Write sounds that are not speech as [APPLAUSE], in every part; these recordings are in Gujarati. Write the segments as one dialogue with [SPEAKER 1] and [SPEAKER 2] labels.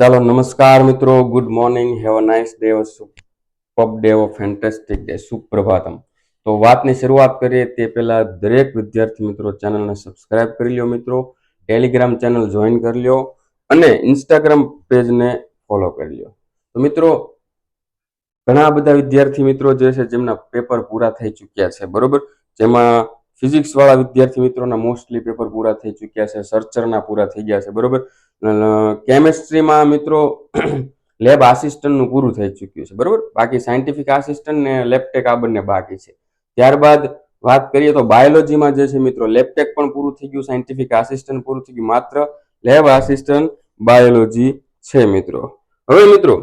[SPEAKER 1] ચાલો નમસ્કાર મિત્રો. Good morning have a nice day super day of fantastic day સુપ્રભાતમ તો વાતની શરૂઆત કરીએ તે પહેલાં દરેક વિદ્યાર્થી મિત્રો ચેનલને સબસ્ક્રાઇબ કરી લ્યો મિત્રો. ટેલિગ્રામ ચેનલ જોઈન કરી લ્યો અને ઇન્સ્ટાગ્રામ પેજને ફોલો કરી લ્યો. તો મિત્રો, ઘણા બધા વિદ્યાર્થી મિત્રો જે છે જેમના પેપર પૂરા થઈ ચૂક્યા છે, બરોબર? જેમાં ફિઝિક્સ વાળા વિદ્યાર્થી મિત્રોના મોસ્ટલી પેપર પૂરા થઈ ચૂક્યા છે સર્ચરના પૂરા થઈ ગયા છે, બરોબર? કેમેસ્ટ્રીમાં મિત્રો [CLEARS THROAT] લેબ આસિસ્ટન્ટનું પૂરું થઈ ચૂક્યું છે, બરાબર? બાકી સાયન્ટિફિક આસિસ્ટન્ટ ને લેપટેક આ બંને બાકી છે. ત્યારબાદ વાત કરીએ તો બાયોલોજીમાં જે છે મિત્રો લેબટેક પણ પૂરું થઈ ગયું સાયન્ટિફિક આસિસ્ટન્ટ પૂરું થઈ ગયું, માત્ર લેબ આસિસ્ટન્ટ બાયોલોજી છે મિત્રો. હવે મિત્રો,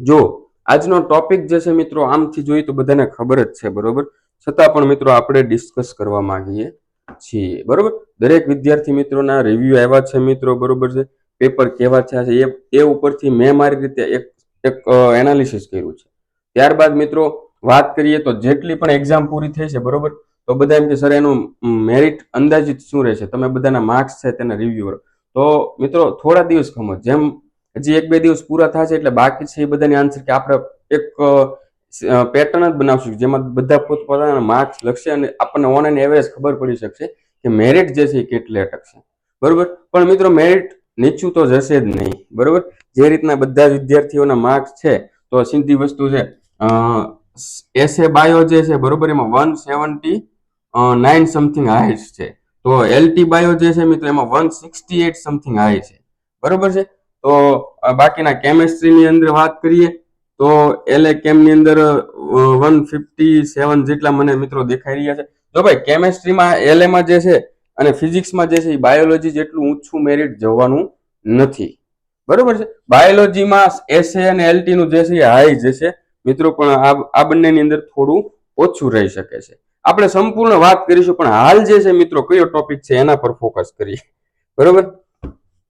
[SPEAKER 1] જો આજનો ટોપિક જે છે મિત્રો, આમથી જોઈએ તો બધાને ખબર જ છે, બરોબર? છતાં પણ મિત્રો, આપણે ડિસ્કસ કરવા માંગીએ છીએ. બરોબર? દરેક વિદ્યાર્થી મિત્રોના રિવ્યુ આવ્યા છે મિત્રો, બરોબર છે? પેપર કેવા થયા છે? એ એ ઉપરથી મેં મારી રીતે એક એક એનાલિસિસ કર્યું છે. ત્યારબાદ મિત્રો, વાત કરીએ તો જેટલી પણ એક્ઝામ પૂરી થઈ છે, બરોબર? તો બધા એમ કે, સર, એનું મેરિટ અંદાજિત શું રહેશે? તમે બધાના માર્ક્સ છે, તેના રિવ્યુ તો મિત્રો, થોડા દિવસ ખમો. જેમ હજી એક બે દિવસ પૂરા થશે એટલે બાકી છે એ બધાની આન્સર કે આપણે એક પેટર્ન જ બનાવશું. જેમાં બધા પોતપોતાના માર્ક્સ લખશે અને આપણને ઓન એન્ડ એવરેજ ખબર પડી શકશે કે મેરિટ જે છે એ કેટલે અટકશે. બરોબર? પણ મિત્રો મેરિટ નીચું તો જશે જ નહીં. બરોબર? જે રીતના બધા વિદ્યાર્થીઓના માર્ક્સ છે, તો સીધી વસ્તુ છે એસે બાયો જે છે, બરોબર? એમાં one seventy nine something highs છે. તો એલટી બાયો જે છે મિત્રો, એમાં one sixty eight something high છે. બરોબર છે? તો બાકીના કેમેસ્ટ્રીની અંદર વાત કરીએ. તો એલ કેમની અંદર વન ફિફ્ટી સેવન જેટલા મને મિત્રો દેખાઈ રહ્યા છે. જો ભાઈ કેમેસ્ટ્રીમાં એલએમાં જે છે અને ફિઝિક્સમાં જે છે એ બાયોલોજી જેટલું ઊંચું મેરિટ જવાનું નથી. બરોબર છે? બાયોલોજીમાં એસએ અને એલટી નું જે છે એ હાઈ જે છે. મિત્રો, પણ આ બંનેની અંદર થોડું ઓછું રહી શકે છે. આપણે સંપૂર્ણ વાત કરીશું, પણ હાલ જે છે મિત્રો, કયો ટોપિક છે એના પર ફોકસ કરીએ. બરોબર?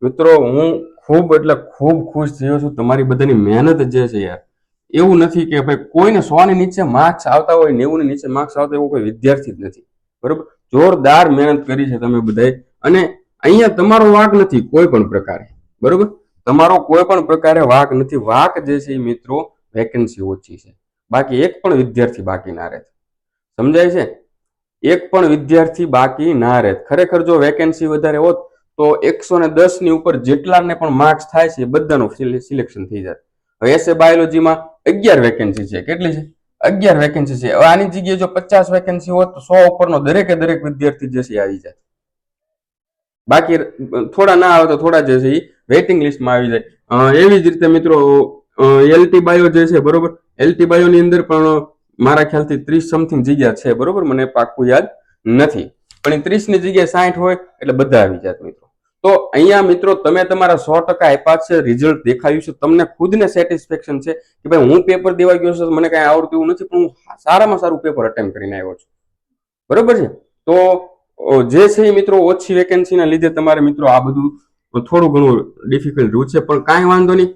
[SPEAKER 1] મિત્રો, હું ખૂબ, એટલે ખૂબ ખુશ થયો છું. તમારી બધાની મહેનત જે છે યાર એવું નથી કે ભાઈ કોઈને સો ની નીચે માર્ક્સ આવતા હોય નેવું ની નીચે માર્ક્સ આવતા એવો કોઈ વિદ્યાર્થી જ નથી. બરોબર? જોરદાર મહેનત કરી છે તમે બધાએ. અને અહીંયા તમારો વાક નથી, કોઈ પણ પ્રકારે. બરોબર? તમારો કોઈ પણ પ્રકારે વાક નથી. વાક જે છે એ મિત્રો વેકેન્સી ઓછી છે. બાકી એક પણ વિદ્યાર્થી બાકી ના રહે. સમજાય છે? એક પણ વિદ્યાર્થી બાકી ના રહે. ખરેખર જો વેકેન્સી વધારે હોત તો એકસો ને દસની ઉપર જેટલાને પણ માર્ક્સ થાય છે એ બધાનું સિલેક્શન થઈ જાય હવે એસએ બાયોલોજીમાં અગિયાર વેકેન્સી છે. કેટલી છે? અગિયાર વેકેન્સી છે. હવે આની જગ્યાએ જો પચાસ વેકેન્સી હોત તો સો ઉપરનો દરેકે દરેક વિદ્યાર્થી જે છે આવી જાય. બાકી થોડા ના આવે તો થોડા જે છે એ વેઇટિંગ લિસ્ટમાં આવી જાય. એવી જ રીતે મિત્રો એલટી બાયો જે છે, બરોબર? એલટી બાયોની અંદર પણ મારા ખ્યાલથી ત્રીસ સમથિંગ જગ્યા છે, બરોબર? મને પાક્કું યાદ નથી. પણ એ ત્રીસની જગ્યાએ સાઠ હોય એટલે બધા આવી જાય મિત્રો. તો અહીંયા મિત્રો તમે તમારા સો ટકા આપ્યા છે રિઝલ્ટ દેખાયું છે. તમને ખુદને સેટિસ્ફેક્શન છે કે ભાઈ હું પેપર દેવા ગયો છું, મને કાંઈ આવડતું એવું નથી, પણ હું સારામાં સારું પેપર અટેમ્પ કરીને આવ્યો છું. બરોબર છે? તો જે છે મિત્રો ઓછી વેકેન્સીના લીધે તમારે મિત્રો આ બધું થોડું ઘણું ડિફિકલ્ટ રહ્યું છે, પણ કાંઈ વાંધો નહીં.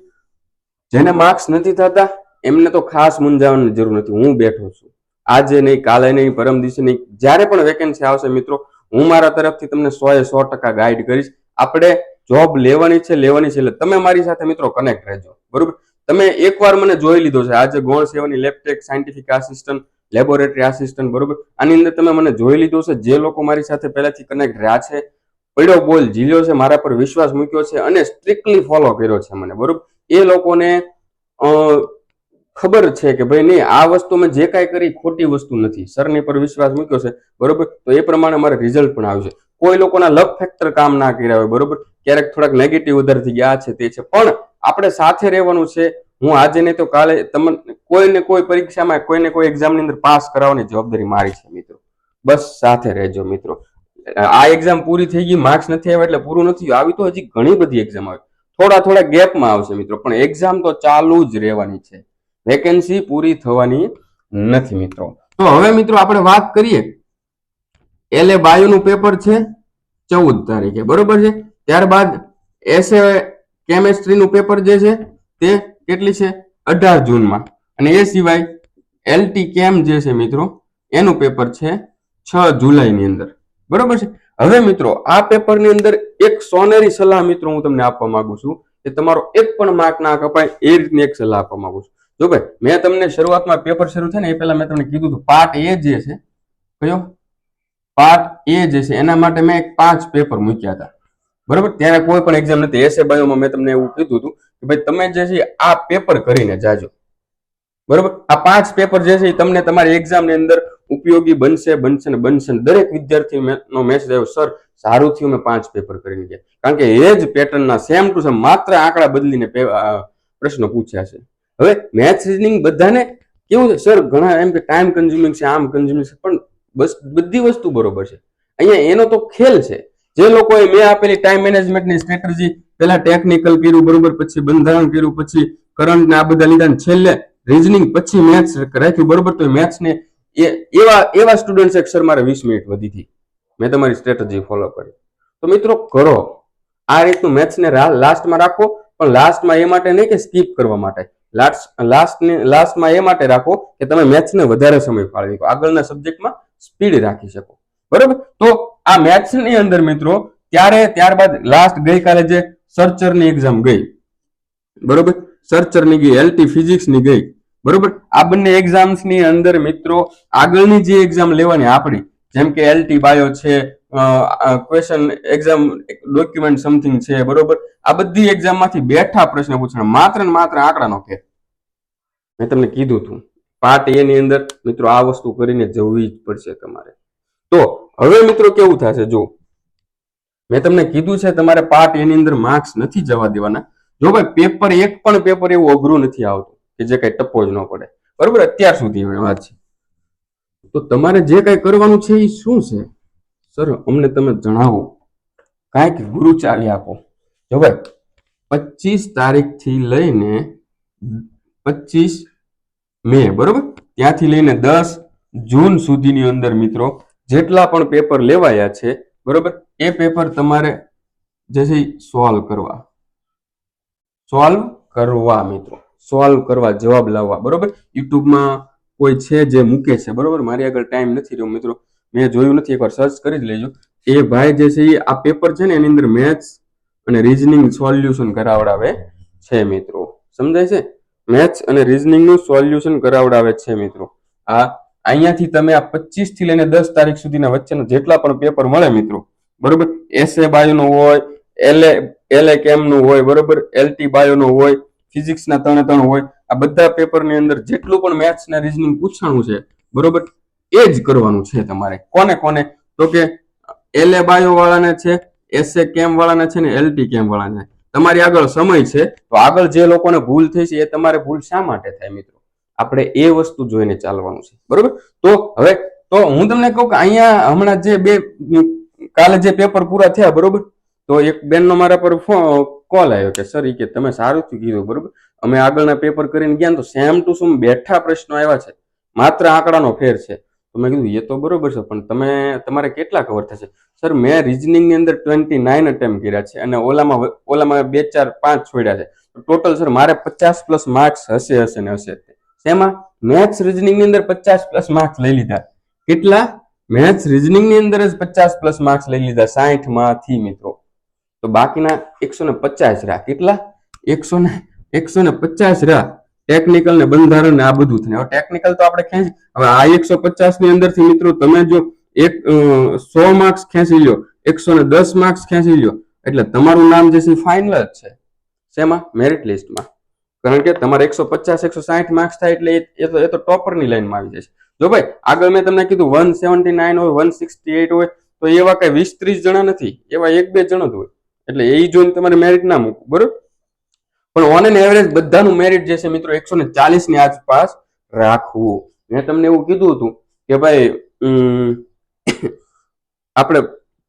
[SPEAKER 1] જેને માર્ક્સ નથી થતા, એમને તો ખાસ મૂંઝાવવાની જરૂર નથી. હું બેઠો છું. આજે નહીં, કાલે નહીં, પરમ દિવસે નહીં. જ્યારે પણ વેકેન્સી આવશે મિત્રો, હું મારા તરફથી તમને સો એ સો ટકા ગાઈડ કરીશ. આપણે જોબ લેવાની છે લેવાની છે એટલે તમે મારી સાથે મિત્રો કનેક્ટ રહેજો. બરોબર? તમે એકવાર મને જોઈ લીધો છે. આજે ગોળ સેવાની lab tech scientific assistant laboratory assistant બરોબર? આની અંદર તમે મને જોઈ લીધો છે. જે લોકો મારી સાથે પહેલાથી કનેક્ટ રહ્યા છે, પડ્યો બોલ, ઝીલ્યો છે, મારા પર વિશ્વાસ મૂક્યો છે અને સ્ટ્રિક્ટલી ફોલો કર્યો છે મને, બરોબર? એ લોકોને ખબર છે કે ભાઈ નહીં, આ વસ્તુ મેં જે કાંઈ કરી ખોટી વસ્તુ નથી. સરની પર વિશ્વાસ મૂક્યો છે, બરોબર? તો એ પ્રમાણે મારે રિઝલ્ટ પણ આવશે કોઈ લોકોના લક ફેક્ટર કામ ના કર્યા હોય, બરોબર? ક્યારેક થોડાક નેગેટિવ ઉધર થઈ ગયા છે તે છે. પણ આપણે સાથે રહેવાનું છે. હું આજે નહીં તો કાલે તમને કોઈને કોઈ પરીક્ષામાં કોઈને કોઈ એક્ઝામની અંદર પાસ કરાવવાની જવાબદારી મારી છે, મિત્રો. બસ સાથે રહેજો, મિત્રો. આ એક્ઝામ પૂરી થઈ ગઈ માર્ક્સ નથી આવ્યા એટલે પૂરું નથી આવી તો હજી ઘણી બધી એક્ઝામ આવે. થોડા થોડા ગેપમાં આવશે, મિત્રો. પણ એક્ઝામ તો ચાલુ જ રહેવાની છે. વેકેન્સી પૂરી થવાની નથી, મિત્રો. તો હવે, મિત્રો, આપણે વાત કરીએ. એલ બાયોનું પેપર છે. ચૌદ તારીખે, બરોબર છે? ત્યારબાદ એસે કેમેસ્ટ્રીનું પેપર જે છે તે કેટલી છે? અઢાર જૂનમાં. અને એ સિવાય એલટી કેમ જે છે મિત્રો, એનું પેપર છે છ જુલાઈની અંદર. બરોબર છે? હવે મિત્રો, આ પેપરની અંદર એક સોનેરી સલાહ મિત્રો હું તમને આપવા માંગુ છું કે તમારો એક પણ માર્ક ના કપાય એ રીતની એક સલાહ આપવા માંગુ છું. જો ભાઈ, મેં તમને શરૂઆતમાં પેપર શરૂ થાય ને એ પહેલા મેં તમને કીધું હતું, પાર્ટ એ જે છે, કયો? પાર્ટ એ જે છે, એના માટે મેં પાંચ પેપર મૂક્યા હતા. બરોબર? ત્યારે કોઈ પણ એક્ઝામ નથી. એસે બાયોમાં મેં તમને એવું કીધું હતું કે ભાઈ તમે જે છે, આ પેપર કરીને જાજો. બરોબર? આ પાંચ પેપર જે છે તમને તમારી એક્ઝામની અંદર ઉપયોગી બનશે બનશે ને બનશે ને. દરેક વિદ્યાર્થી નો મેસેજ આવ્યો સર સારું થયું મેં પાંચ પેપર કરીને ગયા. કારણ કે એ જ પેટર્નના સેમ ટુ સેમ માત્ર આંકડા બદલીને પ્રશ્નો પૂછ્યા છે. હવે મેથ્સ રીઝનિંગ બધાને કેવું છે? સર ઘણા એમ કે ટાઈમ કન્ઝ્યુમિંગ છે, આમ કન્ઝ્યુમિંગ છે, પણ બસ બધી વસ્તુ બરોબર છે. અહીંયા એનો તો ખેલ છે. જે લોકોએ મેં આપેલી ટાઈમ મેનેજમેન્ટની સ્ટ્રેટેજી પેલા ટેકનિકલ કર્યું, બરોબર, પછી બંધારણ કર્યું, પછી કરંટ ને આ બધા લીધા છેલ્લે રીઝનિંગ પછી મેથ્સ રાખ્યું, બરોબર, તો મેથ્સ ને એવા એવા સ્ટુડન્ટ સેક્શન મારે વીસ મિનિટ વધી હતી. મેં તમારી સ્ટ્રેટેજી ફોલો કરી. તો મિત્રો કરો. આ રીતનું મેથ્સ ને લાસ્ટમાં રાખો, પણ લાસ્ટમાં એ માટે નહીં કે સ્કીપ કરવા માટે. લાસ્ટ લાસ્ટને લાસ્ટમાં એ માટે રાખો કે તમે મેથ્સ ને વધારે સમય ફાળવી આગળના સબ્જેક્ટમાં સ્પીડ રાખી શકો. બરોબર? તો આ મેથ્સની અંદર મિત્રો, ત્યારે ત્યારબાદ લાસ્ટ ગઈકાલે જે સર્ચરની એક્ઝામ ગઈ, બરોબર? સર્ચરની ગઈ એલટી ફિઝિક્સની ગઈ, બરોબર? આ બંને એક્ઝામ્સની અંદર મિત્રો, આગળની જે એક્ઝામ લેવાની આપણી, જેમ કે એલટી બાયો છે ક્વેશ્ચન એક્ઝામ ડોક્યુમેન્ટ સમથિંગ છે, બરોબર? આ બધી એક્ઝામમાંથી બેઠા પ્રશ્ન પૂછવાના, માત્ર ને માત્ર આંકડાનો કે. મેં તમને કીધું હતું પાર્ટ એ ની અંદર મિત્રો આ વસ્તુ કરીને જવી જ પડશે તમારે. તો હવે મિત્રો કેવું થશે? જો મેં તમને કીધું છે તમારે પાર્ટ એની અંદર માર્ક્સ નથી જવા દેવાના. જો ભાઈ પેપર એક પણ પેપર એવું અઘરું નથી આવતું કે જે કઈ ટપ્પો જ ન પડે. બરોબર? અત્યાર સુધી વાત છે. તો તમારે જે કઈ કરવાનું છે એ શું છે? સર, અમને તમે જણાવો. કાંઈક ગુરુ ચાવી આપો. જો ભાઈ, પચીસ તારીખથી લઈને પચીસ મે, બરોબર? ત્યાંથી લઈને દસ જૂન સુધીની અંદર મિત્રો, જેટલા પણ પેપર લેવાયા છે, બરોબર? એ પેપર તમારે જે છે સોલ્વ કરવા. સોલ્વ કરવા મિત્રો. સોલ્વ કરવા, જવાબ લાવવા, બરોબર? યુટ્યુબમાં કોઈ છે જે મૂકે છે, બરોબર? મારી આગળ ટાઈમ નથી રહ્યો મિત્રો. મેં જોયું નથી, એકવાર સર્ચ કરી જ લેજો. એ ભાઈ જે છે એ આ પેપર છે ને, એની અંદર મેથ્સ અને રીઝનિંગ સોલ્યુશન કરાવડાવે છે મિત્રો. સમજાય છે? મેથ્સ અને રિઝનિંગનું સોલ્યુશન કરાવડાવે છે મિત્રો. આ અહીંયાથી તમે આ પચીસથી લઈને દસ તારીખ સુધીના વચ્ચેના જેટલા પણ પેપર મળે મિત્રો. બરોબર? એસએ બાયોનું હોય એલએ એલએ કેમનું હોય, બરોબર? એલટી બાયોનું હોય, ફિઝિક્સના ત્રણે ત્રણ હોય, આ બધા પેપરની અંદર જેટલું પણ મેથ્સ ને રીઝનિંગ પૂછાણું છે, બરોબર? એ જ કરવાનું છે તમારે. કોને કોને? તો કે એલએ બાયો વાળાને છે એસએ કેમ વાળાને છે ને એલટી કેમ વાળાને તમારી આગળ સમય છે, તો આગળ જે લોકોને ભૂલ થઈ છે એ તમારે ભૂલ શા માટે થાય મિત્રો? આપણે એ વસ્તુ જોઈને ચાલવાનું છે, બરોબર? તો હવે, તો હું તમને કહું કે અહીંયા હમણાં જે બે, કાલે જે પેપર પૂરા થયા, બરોબર? તો એક બેનનો મારા પર કોલ આવ્યો કે, સર કે તમે સારું થયું કીધું, બરોબર? અમે આગળના પેપર કરીને ગયા તો સેમ ટુ સેમ બેઠા પ્રશ્નો આવ્યા છે. માત્ર આંકડાનો ફેર છે. તો કીધું, એ તો બરોબર છે, પણ તમે, તમારે કેટલા કવર થશે? સર, મેં રિઝનિંગની અંદર ટ્વેન્ટી નાઇન અટેમ્પ કર્યા છે અને ઓલામાં ઓલામાં બે, ચાર, પાંચ છોડ્યા છે. ટોટલ સર, મારે પચાસ પ્લસ માર્ક્સ હશે હશે ને હશે શેમાં? મેથ્સ રિઝનિંગની અંદર પચાસ પ્લસ માર્ક્સ લઈ લીધા. કેટલા? મેથ્સ રિઝનિંગની અંદર જ પચાસ પ્લસ માર્ક્સ લઈ લીધા સાઠમાંથી મિત્રો. તો બાકીના એકસો ને પચાસ રહ્યા. કેટલા? એકસો ને એકસો ને પચાસ રહ્યા. ટેકનિકલ ને બંધારણ ને આ બધું થાય. હવે ટેકનિકલ તો આપણે ખેંચી હવે આ એકસો પચાસની અંદરથી મિત્રો તમે જો એક સો માર્ક્સ ખેંચી લો એકસો ને દસ માર્ક્સ ખેંચી લો એટલે તમારું નામ જે છે ફાઇનલ જ છે. શેમાં? મેરિટ લિસ્ટમાં કારણ કે તમારે એકસો પચાસ એકસો સાઠ માર્ક્સ થાય એટલે એ- તો એ તો ટોપરની લાઈનમાં આવી જશે. જો ભાઈ, આગળ મેં તમને કીધું વન સેવન્ટી નાઇન હોય વન સિક્સટી એટ હોય, તો એવા કઈ વીસ ત્રીસ જણા નથી. એવા એક બે જણ જ હોય. એટલે એ જોઈને તમારે મેરિટ ના મૂકવું. બરોબર? પણ ઓન એન એવરેજ બધાનું મેરિટ જે છે મિત્રો એકસો ને ચાલીસની આસપાસ રાખવું. મેં તમને એવું કીધું હતું કે ભાઈ આપણે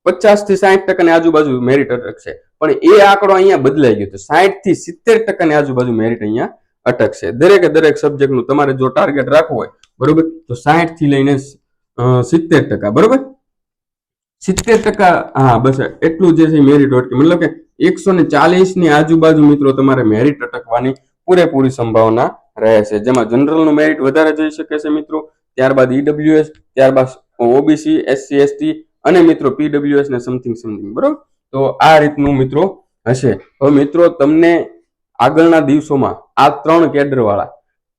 [SPEAKER 1] પચાસથી સાઠ ટકાની આજુબાજુ મેરિટ અટકશે. પણ એ આંકડો અહીંયા બદલાઈ ગયો તો સાઠથી સિત્તેર ટકાની આજુબાજુ મેરિટ અહીંયા અટકશે. દરેકે દરેક સબ્જેક્ટનું તમારે જો ટાર્ગેટ રાખવું હોય, બરોબર? તો સાઠથી લઈને સિત્તેર ટકા, બરોબર? સિત્તેર ટકા, હા, બસ એટલું જે છે મેરિટ અટકે મતલબ કે એકસો ને ચાલીસની આજુબાજુ મિત્રો તમારે મેરિટ અટકવાની પૂરેપૂરી સંભાવના રહે છે. જેમાં જનરલનું મેરિટ વધારે જઈ શકે છે મિત્રો. ત્યારબાદ ઈડબ્લ્યુએસ ત્યારબાદ ઓબીસી એસસી એસટી અને મિત્રો પીડબ્લ્યુએસ ને સમથિંગ સમથિંગ બરોબર? તો આ રીતનું મિત્રો હશે. હવે મિત્રો તમને આગળના દિવસોમાં આ ત્રણ કેડર વાળા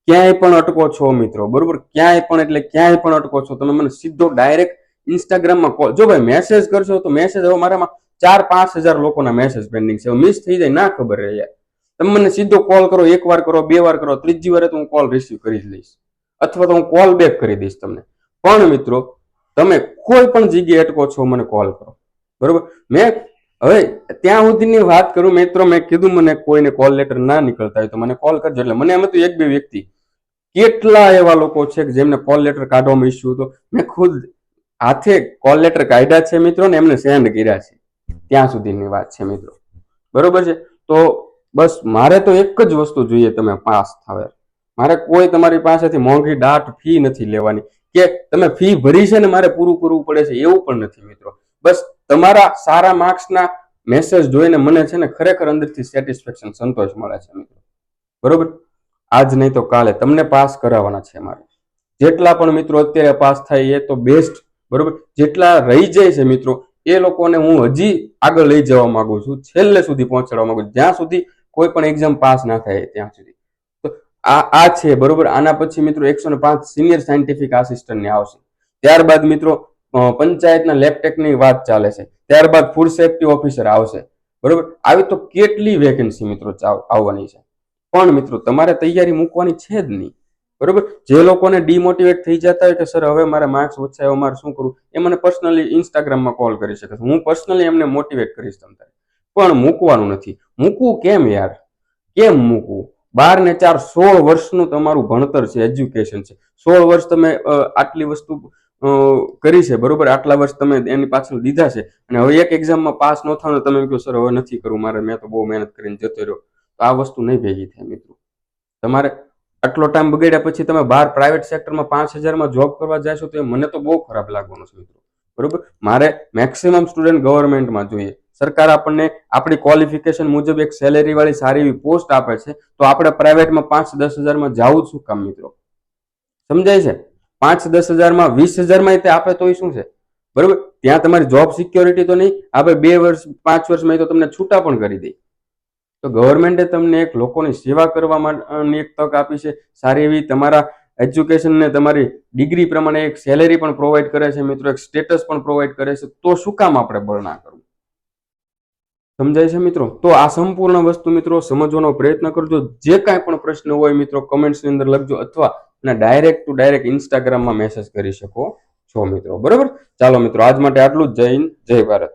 [SPEAKER 1] ક્યાંય પણ અટકો છો મિત્રો. બરોબર? ક્યાંય પણ એટલે ક્યાંય પણ અટકો છો. તમે મને સીધો ડાયરેક્ટ ઇન્સ્ટાગ્રામમાં કોલ જો ભાઈ મેસેજ કરશો તો મેસેજ હવે મારામાં ચાર, પાંચ હજાર લોકોના મેસેજ પેન્ડિંગ છે. મિસ થઈ જાય, ના ખબર રહે યાર. તમે મને સીધો કોલ કરો, એક વાર કરો, બે વાર કરો, ત્રીજી વારે તો હું કોલ રિસીવ કરી લઈશ. અથવા તો હું કોલ બેક કરી દઈશ તમને. પણ મિત્રો, તમે કોઈ પણ જગ્યાએ અટકો છો, મને કોલ કરો. બરોબર? મેં હવે ત્યાં સુધીની વાત કરું, મિત્રો, મેં કીધું મને કોઈને કોલ લેટર ના નીકળતા હોય તો મને કોલ કરજો. એટલે મને એમ હતું, એક બે વ્યક્તિ, કેટલા એવા લોકો છે કે જેમને કોલ લેટર કાઢવામાં ઇસ્યુ હતો? મેં ખુદ હાથે કોલ લેટર કાઢ્યા છે, મિત્રો, ને એમને સેન્ડ કર્યા છે. ત્યાં સુધીની વાત છે, મિત્રો. બરોબર છે? તો બસ મારે તો એક જ વસ્તુ જોઈએ તમે પાસ થાવ. મારે કોઈ તમારી પાસેથી મોંઘી દાટ ફી નથી લેવાની. કે તમે ફી ભરી છે ને મારે પૂરું કરવું પડે છે, એવું પણ નથી, મિત્રો. બસ તમારા સારા માર્ક્સના મેસેજ જોઈને મને છે ને ખરેખર અંદરથી સેટિસ્ફેક્શન સંતોષ મળે છે, મિત્રો. બરોબર? આજ નહીં તો કાલે તમને પાસ કરાવવાના છે મારે. જેટલા પણ મિત્રો અત્યારે પાસ થાય એ તો બેસ્ટ બરોબર? જેટલા રહી જાય છે, મિત્રો એ લોકોને હું હજી આગળ લઈ જવા માંગુ છું. છેલ્લે સુધી પહોંચાડવા માંગુ છું. જ્યાં સુધી કોઈ પણ એક્ઝામ પાસ ના થાય ત્યાં સુધી. તો આ આ છે, બરોબર? આના પછી મિત્રો એકસો ને પાંચ સિનિયર સાયન્ટિફિક આસિસ્ટન્ટની આવશે. ત્યારબાદ મિત્રો પંચાયતના લેપટેકની વાત ચાલે છે. ત્યારબાદ ફૂડ સેફ્ટી ઓફિસર આવશે. બરોબર? આવી તો કેટલી વેકેન્સી મિત્રો આવવાની છે. પણ મિત્રો, તમારે તૈયારી મૂકવાની છે જ નહીં. બરોબર? જે લોકોને ડિમોટિવેટ થઈ જતા હોય કે, સર, હવે મારે માર્ક્સ ઓછા આવ્યો મારે શું કરવું? એ મને પર્સનલી ઇન્સ્ટાગ્રામમાં કોલ કરી શકે છે. હું પર્સનલી એમને મોટિવેટ કરીશ તમને પણ મૂકવાનું નથી. મૂકવું કેમ યાર? કેમ મૂકવું? બાર ને ચાર સોળ વર્ષનું તમારું ભણતર છે એજ્યુકેશન છે. સોળ વર્ષ તમે આટલી વસ્તુ કરી છે, બરોબર? આટલા વર્ષ તમે એની પાછળ દીધા છે. અને હવે એક એક્ઝામમાં પાસ ન થવાનું તમે કહો, સર, હવે નથી કરવું મારે, મેં તો બહુ મહેનત કરીને જતો રહ્યો. તો આ વસ્તુ નહીં ભેગી થાય, મિત્રો. તમારે આટલો ટાઈમ બગાડ્યા પછી તમે બહાર પ્રાઇવેટ સેક્ટરમાં પાંચ હજારમાં જોબ કરવા જશો તો મને તો બહુ ખરાબ લાગવાનું છે મિત્રો. બરોબર? મારે મેક્સિમમ સ્ટુડન્ટ ગવર્મેન્ટમાં જોઈએ. સરકાર આપણને આપણી ક્વોલિફિકેશન મુજબ એક સેલેરી વાળી સારી એવી પોસ્ટ આપે છે, તો આપણે પ્રાઇવેટમાં પાંચ દસ હજારમાં જવું શું કામ મિત્રો? સમજાય છે? પાંચ દસ હજારમાં વીસ હજારમાં તે આપે તોય શું છે? બરોબર? ત્યાં તમારી જોબ સિક્યોરિટી તો નહીં આપણે બે વર્ષ, પાંચ વર્ષમાં તો તમને છૂટા પણ કરી દે. તો ગવર્મેન્ટે તમને એક લોકોની સેવા કરવા માટેની એક તક આપી છે. સારી એવી તમારા એજ્યુકેશનને તમારી ડિગ્રી પ્રમાણે એક સેલેરી પણ પ્રોવાઈડ કરે છે. મિત્રો, એક સ્ટેટસ પણ પ્રોવાઈડ કરે છે. તો શું કામ આપણે બળ ના કરવું? સમજાય છે મિત્રો? તો આ સંપૂર્ણ વસ્તુ મિત્રો સમજવાનો પ્રયત્ન કરજો. જે કાંઈ પણ પ્રશ્ન હોય મિત્રો કમેન્ટ્સની અંદર લખજો અથવા ના ડાયરેક્ટ ટુ ડાયરેક્ટ ઇન્સ્ટાગ્રામમાં મેસેજ કરી શકો છો મિત્રો. બરોબર? ચાલો મિત્રો, આજ માટે આટલું જ. જય હિન્દ, જય ભારત.